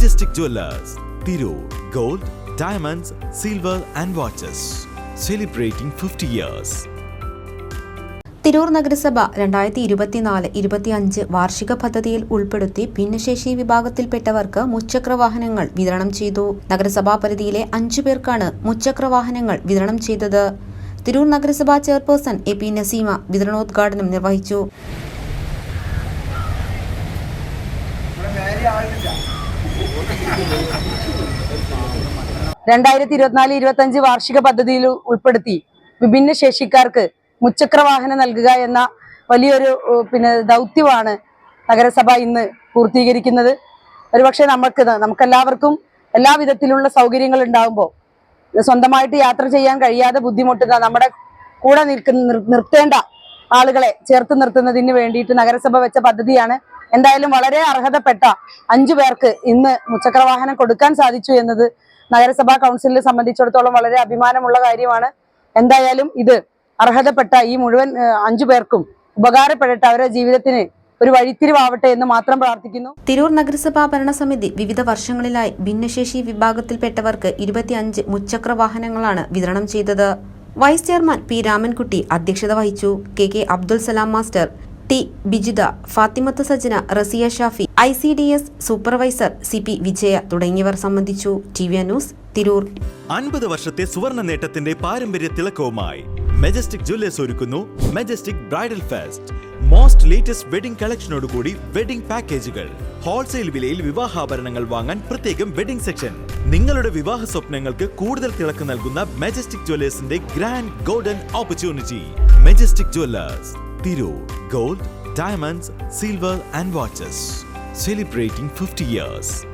Majestic Jewellers Tirur gold diamonds silver and watches celebrating fifty years Tirur നഗരസഭ രണ്ടായിരത്തി ഇരുപത്തിനാല് ഇരുപത്തിയഞ്ച് വാർഷിക പദ്ധതിയിൽ ഉൾപ്പെടുത്തി ഭിന്നശേഷി വിഭാഗത്തിൽപ്പെട്ടവർക്ക് മുച്ചക്ര വാഹനങ്ങൾ വിതരണം ചെയ്തു. നഗരസഭാ പരിധിയിലെ അഞ്ചു പേർക്കാണ് മുച്ചക്ര വാഹനങ്ങൾ വിതരണം ചെയ്തത്. തിരൂർ നഗരസഭാ ചെയർപേഴ്സൺ എ പി നസീമ വിതരണോദ്ഘാടനം നിർവഹിച്ചു. രണ്ടായിരത്തി ഇരുപത്തിനാല് ഇരുപത്തി അഞ്ച് വാർഷിക പദ്ധതിയിൽ ഉൾപ്പെടുത്തി വിഭിന്ന ശേഷിക്കാർക്ക് മുച്ചക്ര വാഹനം നൽകുക എന്ന വലിയൊരു പിന്നെ ദൗത്യമാണ് നഗരസഭ ഇന്ന് പൂർത്തീകരിക്കുന്നത്. ഒരുപക്ഷെ നമുക്ക് നമുക്കെല്ലാവർക്കും എല്ലാ വിധത്തിലുള്ള സൗകര്യങ്ങൾ ഉണ്ടാകുമ്പോൾ സ്വന്തമായിട്ട് യാത്ര ചെയ്യാൻ കഴിയാതെ ബുദ്ധിമുട്ടുന്ന നമ്മുടെ കൂടെ നിൽക്കുന്ന നിർത്തേണ്ട ആളുകളെ ചേർത്ത് നിർത്തുന്നതിന് വേണ്ടിയിട്ട് നഗരസഭ വെച്ച പദ്ധതിയാണ് എന്തായാലും വളരെ അർഹതപ്പെട്ട അഞ്ചു പേർക്ക് ഇന്ന് മുച്ചക്ര വാഹനം കൊടുക്കാൻ സാധിച്ചു എന്നത് നഗരസഭാ കൗൺസിലിനെ സംബന്ധിച്ചിടത്തോളം വളരെ അഭിമാനമുള്ള കാര്യമാണ്. എന്തായാലും ഇത് അർഹതപ്പെട്ട ഈ മുഴുവൻ അഞ്ചു പേർക്കും ഉപകാരപ്പെടട്ടെ. അവരുടെ ജീവിതത്തിന് ഒരു വഴിത്തിരിവാവട്ടെ എന്ന് മാത്രം പ്രാർത്ഥിക്കുന്നു. തിരൂർ നഗരസഭാ ഭരണസമിതി വിവിധ വർഷങ്ങളിലായി ഭിന്നശേഷി വിഭാഗത്തിൽപ്പെട്ടവർക്ക് ഇരുപത്തിയഞ്ച് മുച്ചക്ര വാഹനങ്ങളാണ് വിതരണം ചെയ്തത്. വൈസ് ചെയർമാൻ പി രാമൻകുട്ടി അധ്യക്ഷത വഹിച്ചു. K K Abdul Salam master T Bijitha Fathimath Sajana Rasiya Shafi I C D S supervisor C P Vijaya തുടങ്ങിയവർ സംബന്ധിച്ചു ടി വി ന്യൂസ് തിരൂർ. അൻപത് വർഷത്തെ സുവർണ നേട്ടത്തിന്റെ പാരമ്പര്യ തിളക്കവുമായി മെജസ്റ്റിക് ജ്വല്ലേഴ്സ് ഒരുക്കുന്നു Majestic bridal fest most latest wedding കളക്ഷനോടുകൂടി wedding പാക്കേജുകൾ ഹോൾസെയിൽ വിലയിൽ വിവാഹാഭരണങ്ങൾ വാങ്ങാൻ പ്രത്യേകം വെഡിംഗ് സെക്ഷൻ നിങ്ങളുടെ വിവാഹ സ്വപ്നങ്ങൾക്ക് കൂടുതൽ തിളക്കം നൽകുന്ന majestic ജ്വല്ലേഴ്സിന്റെ grand golden opportunity Majestic Jewellers Piro, Gold, diamonds, silver and watches. Celebrating 50 years.